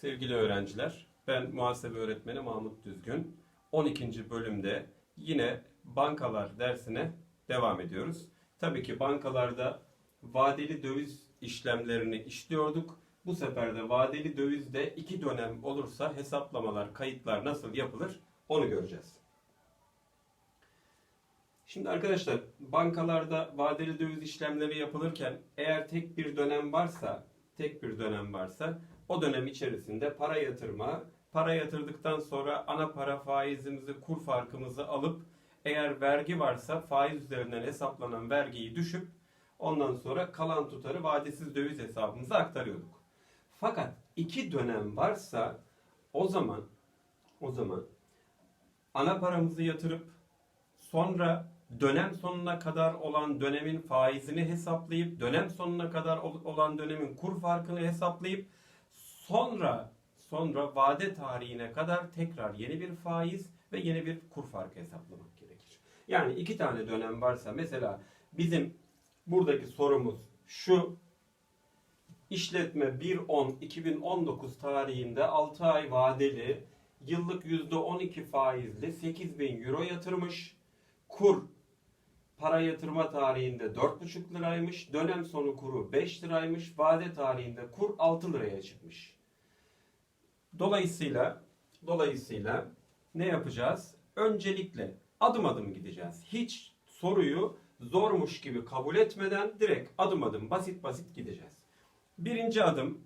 Sevgili öğrenciler, ben muhasebe öğretmeni Mahmut Düzgün. 12. bölümde yine bankalar dersine devam ediyoruz. Tabii ki bankalarda vadeli döviz işlemlerini işliyorduk. Bu sefer de vadeli dövizde iki dönem olursa hesaplamalar, kayıtlar nasıl yapılır onu göreceğiz. Şimdi arkadaşlar bankalarda vadeli döviz işlemleri yapılırken eğer tek bir dönem varsa, tek bir dönem varsa o dönem içerisinde para yatırma, para yatırdıktan sonra ana para faizimizi, kur farkımızı alıp eğer vergi varsa faiz üzerinden hesaplanan vergiyi düşüp ondan sonra kalan tutarı vadesiz döviz hesabımıza aktarıyorduk. Fakat iki dönem varsa o zaman o zaman ana paramızı yatırıp sonra dönem sonuna kadar olan dönemin faizini hesaplayıp dönem sonuna kadar ol- olan dönemin kur farkını hesaplayıp sonra sonra vade tarihine kadar tekrar yeni bir faiz ve yeni bir kur farkı hesaplamak gerekir. Yani iki tane dönem varsa mesela bizim buradaki sorumuz şu işletme 1.10.2019 tarihinde 6 ay vadeli yıllık %12 faizli 8000 euro yatırmış. Kur para yatırma tarihinde 4,5 liraymış. Dönem sonu kuru 5 liraymış. Vade tarihinde kur 6 liraya çıkmış. Dolayısıyla dolayısıyla ne yapacağız? Öncelikle adım adım gideceğiz. Hiç soruyu zormuş gibi kabul etmeden direkt adım adım basit basit gideceğiz. Birinci adım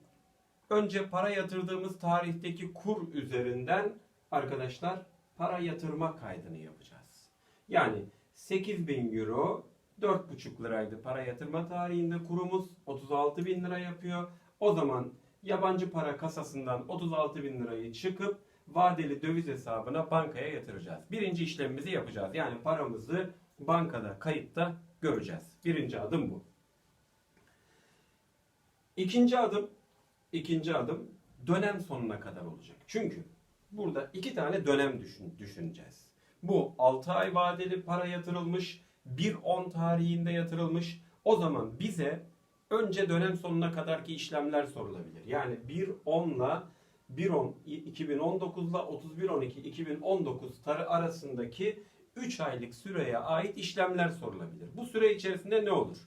önce para yatırdığımız tarihteki kur üzerinden arkadaşlar para yatırma kaydını yapacağız. Yani 8000 euro 4,5 liraydı para yatırma tarihinde kurumuz 36 bin lira yapıyor. O zaman yabancı para kasasından 36 bin lirayı çıkıp vadeli döviz hesabına bankaya yatıracağız. Birinci işlemimizi yapacağız. Yani paramızı bankada kayıtta göreceğiz. Birinci adım bu. İkinci adım, ikinci adım dönem sonuna kadar olacak. Çünkü burada iki tane dönem düşün, düşüneceğiz. Bu 6 ay vadeli para yatırılmış, 1.10 tarihinde yatırılmış. O zaman bize önce dönem sonuna kadarki işlemler sorulabilir. Yani 1.10 ile 1.10 2019 ile 31.12 2019 tarı arasındaki 3 aylık süreye ait işlemler sorulabilir. Bu süre içerisinde ne olur?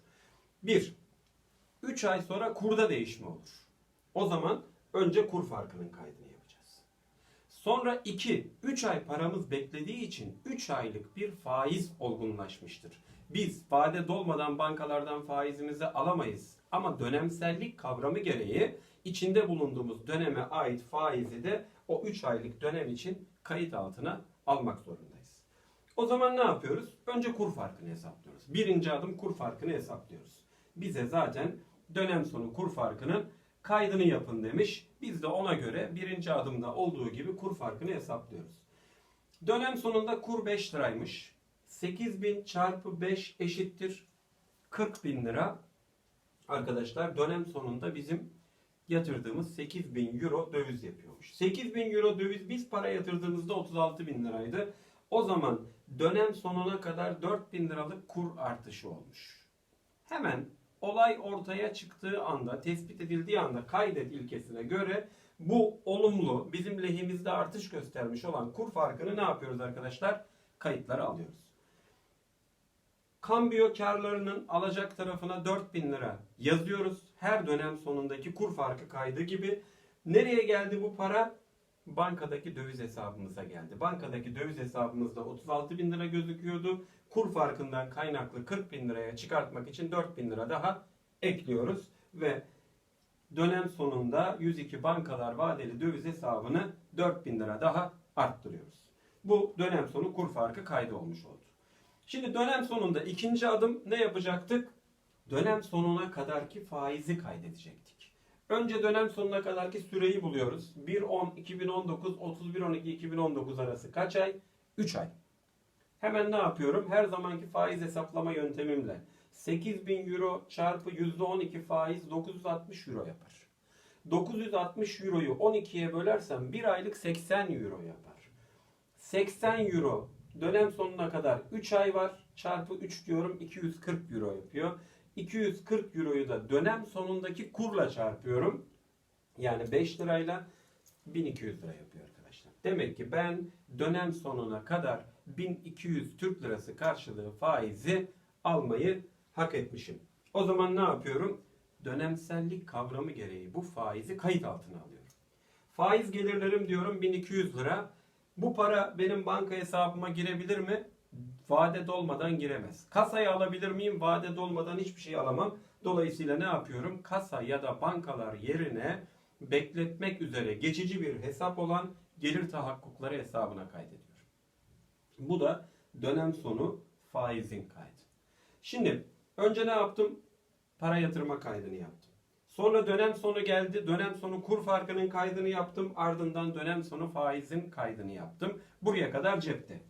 1. 3 ay sonra kurda değişme olur. O zaman önce kur farkının kaydını yapacağız. Sonra 2. 3 ay paramız beklediği için 3 aylık bir faiz olgunlaşmıştır. Biz vade dolmadan bankalardan faizimizi alamayız. Ama dönemsellik kavramı gereği içinde bulunduğumuz döneme ait faizi de o 3 aylık dönem için kayıt altına almak zorundayız. O zaman ne yapıyoruz? Önce kur farkını hesaplıyoruz. Birinci adım kur farkını hesaplıyoruz. Bize zaten dönem sonu kur farkının kaydını yapın demiş. Biz de ona göre birinci adımda olduğu gibi kur farkını hesaplıyoruz. Dönem sonunda kur 5 liraymış. 8000 çarpı 5 eşittir 40 bin lira. Arkadaşlar dönem sonunda bizim yatırdığımız 8000 euro döviz yapıyormuş. 8000 euro döviz biz para yatırdığımızda 36 bin liraydı. O zaman dönem sonuna kadar 4000 liralık kur artışı olmuş. Hemen olay ortaya çıktığı anda, tespit edildiği anda kaydet ilkesine göre bu olumlu, bizim lehimizde artış göstermiş olan kur farkını ne yapıyoruz arkadaşlar? Kayıtlara alıyoruz. Kambiyo karlarının alacak tarafına 4000 lira yazıyoruz. Her dönem sonundaki kur farkı kaydı gibi. Nereye geldi bu para? Bankadaki döviz hesabımıza geldi. Bankadaki döviz hesabımızda 36 bin lira gözüküyordu. Kur farkından kaynaklı 40 bin liraya çıkartmak için 4 bin lira daha ekliyoruz. Ve dönem sonunda 102 bankalar vadeli döviz hesabını 4 bin lira daha arttırıyoruz. Bu dönem sonu kur farkı kaydı olmuş oldu. Şimdi dönem sonunda ikinci adım ne yapacaktık? Dönem sonuna kadarki faizi kaydedecektik. Önce dönem sonuna kadarki süreyi buluyoruz. 1-10-2019, 31-12-2019 arası kaç ay? 3 ay. Hemen ne yapıyorum? Her zamanki faiz hesaplama yöntemimle 8000 euro çarpı %12 faiz 960 euro yapar. 960 euroyu 12'ye bölersem bir aylık 80 euro yapar. 80 euro dönem sonuna kadar 3 ay var. Çarpı 3 diyorum 240 euro yapıyor. 240 euroyu da dönem sonundaki kurla çarpıyorum. Yani 5 lirayla 1200 lira yapıyor arkadaşlar. Demek ki ben dönem sonuna kadar 1200 Türk lirası karşılığı faizi almayı hak etmişim. O zaman ne yapıyorum? Dönemsellik kavramı gereği bu faizi kayıt altına alıyorum. Faiz gelirlerim diyorum 1200 lira. Bu para benim banka hesabıma girebilir mi? Vade dolmadan giremez. Kasaya alabilir miyim? Vade dolmadan hiçbir şey alamam. Dolayısıyla ne yapıyorum? Kasa ya da bankalar yerine bekletmek üzere geçici bir hesap olan gelir tahakkukları hesabına kaydediyorum. Bu da dönem sonu faizin kaydı. Şimdi önce ne yaptım? Para yatırma kaydını yaptım. Sonra dönem sonu geldi. Dönem sonu kur farkının kaydını yaptım. Ardından dönem sonu faizin kaydını yaptım. Buraya kadar cepte.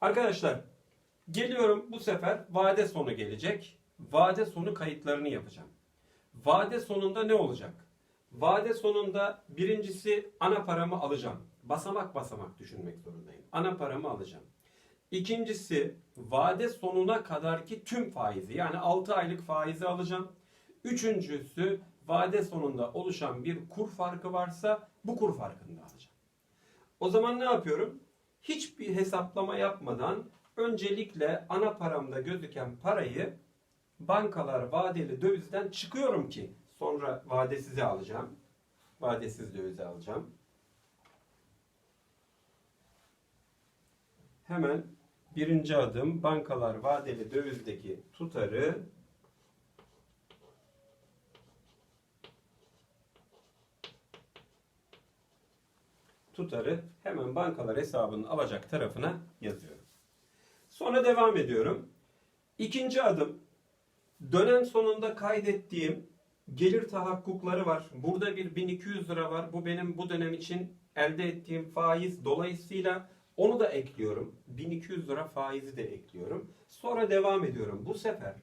Arkadaşlar geliyorum bu sefer vade sonu gelecek. Vade sonu kayıtlarını yapacağım. Vade sonunda ne olacak? Vade sonunda birincisi ana paramı alacağım. Basamak basamak düşünmek zorundayım. Ana paramı alacağım. İkincisi vade sonuna kadarki tüm faizi yani 6 aylık faizi alacağım. Üçüncüsü vade sonunda oluşan bir kur farkı varsa bu kur farkını da alacağım. O zaman ne yapıyorum? Hiçbir hesaplama yapmadan öncelikle ana paramda gözüken parayı bankalar vadeli dövizden çıkıyorum ki sonra vadesizi alacağım. Vadesiz dövizi alacağım. Hemen birinci adım bankalar vadeli dövizdeki tutarı tutarı hemen bankalar hesabının alacak tarafına yazıyorum. Sonra devam ediyorum. İkinci adım dönem sonunda kaydettiğim gelir tahakkukları var. Burada bir 1200 lira var. Bu benim bu dönem için elde ettiğim faiz. Dolayısıyla onu da ekliyorum. 1200 lira faizi de ekliyorum. Sonra devam ediyorum. Bu sefer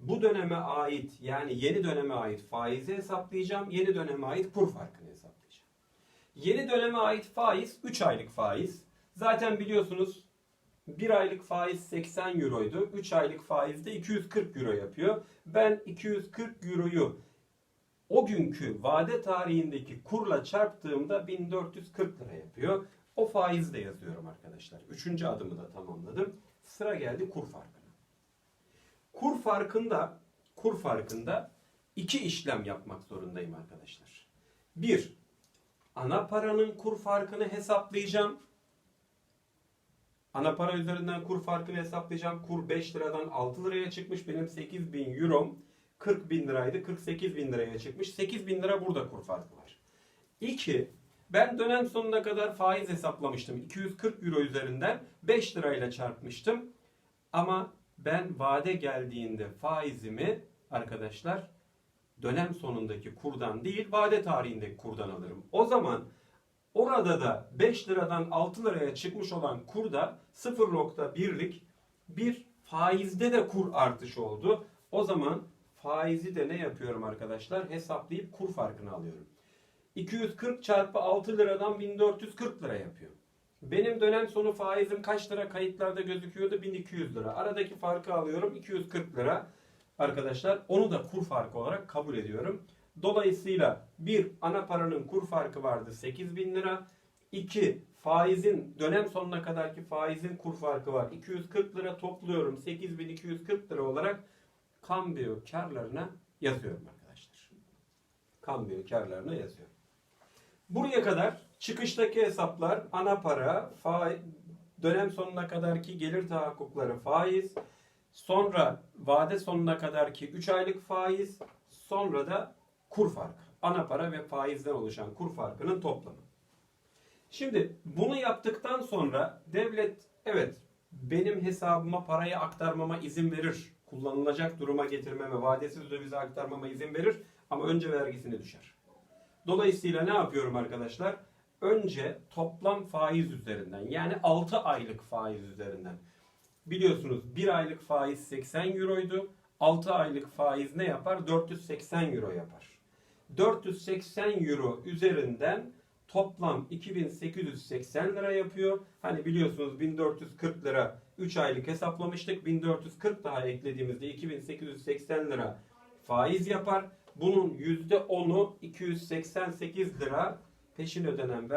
bu döneme ait yani yeni döneme ait faizi hesaplayacağım. Yeni döneme ait kur farkını hesaplayacağım. Yeni döneme ait faiz 3 aylık faiz. Zaten biliyorsunuz 1 aylık faiz 80 euroydu. 3 aylık faiz de 240 euro yapıyor. Ben 240 euroyu o günkü vade tarihindeki kurla çarptığımda 1440 lira yapıyor. O faizi de yazıyorum arkadaşlar. Üçüncü adımı da tamamladım. Sıra geldi kur farkına. Kur farkında kur farkında iki işlem yapmak zorundayım arkadaşlar. Bir, ana paranın kur farkını hesaplayacağım. Ana para üzerinden kur farkını hesaplayacağım. Kur 5 liradan 6 liraya çıkmış. Benim 8 bin eurom 40 bin liraydı. 48 bin liraya çıkmış. 8 bin lira burada kur farkı var. 2. Ben dönem sonuna kadar faiz hesaplamıştım. 240 euro üzerinden 5 lirayla çarpmıştım. Ama ben vade geldiğinde faizimi arkadaşlar dönem sonundaki kurdan değil vade tarihindeki kurdan alırım. O zaman orada da 5 liradan 6 liraya çıkmış olan kurda 0.1'lik bir faizde de kur artışı oldu. O zaman faizi de ne yapıyorum arkadaşlar? Hesaplayıp kur farkını alıyorum. 240 çarpı 6 liradan 1440 lira yapıyor. Benim dönem sonu faizim kaç lira kayıtlarda gözüküyordu? 1200 lira. Aradaki farkı alıyorum 240 lira. Arkadaşlar onu da kur farkı olarak kabul ediyorum. Dolayısıyla bir ana paranın kur farkı vardı 8000 lira. 2 faizin dönem sonuna kadarki faizin kur farkı var. 240 lira topluyorum 8240 lira olarak kambiyo karlarına yazıyorum arkadaşlar. Kambiyo karlarına yazıyorum. Buraya kadar çıkıştaki hesaplar ana para, faiz, dönem sonuna kadarki gelir tahakkukları faiz, sonra vade sonuna kadarki 3 aylık faiz, sonra da kur farkı. Ana para ve faizden oluşan kur farkının toplamı. Şimdi bunu yaptıktan sonra devlet evet benim hesabıma parayı aktarmama izin verir. Kullanılacak duruma getirmeme, vadesiz dövize aktarmama izin verir ama önce vergisini düşer. Dolayısıyla ne yapıyorum arkadaşlar? Önce toplam faiz üzerinden yani 6 aylık faiz üzerinden. Biliyorsunuz 1 aylık faiz 80 euroydu. 6 aylık faiz ne yapar? 480 euro yapar. 480 euro üzerinden toplam 2880 lira yapıyor. Hani biliyorsunuz 1440 lira 3 aylık hesaplamıştık. 1440 daha eklediğimizde 2880 lira faiz yapar. Bunun %10'u 288 lira peşin ödenen vergi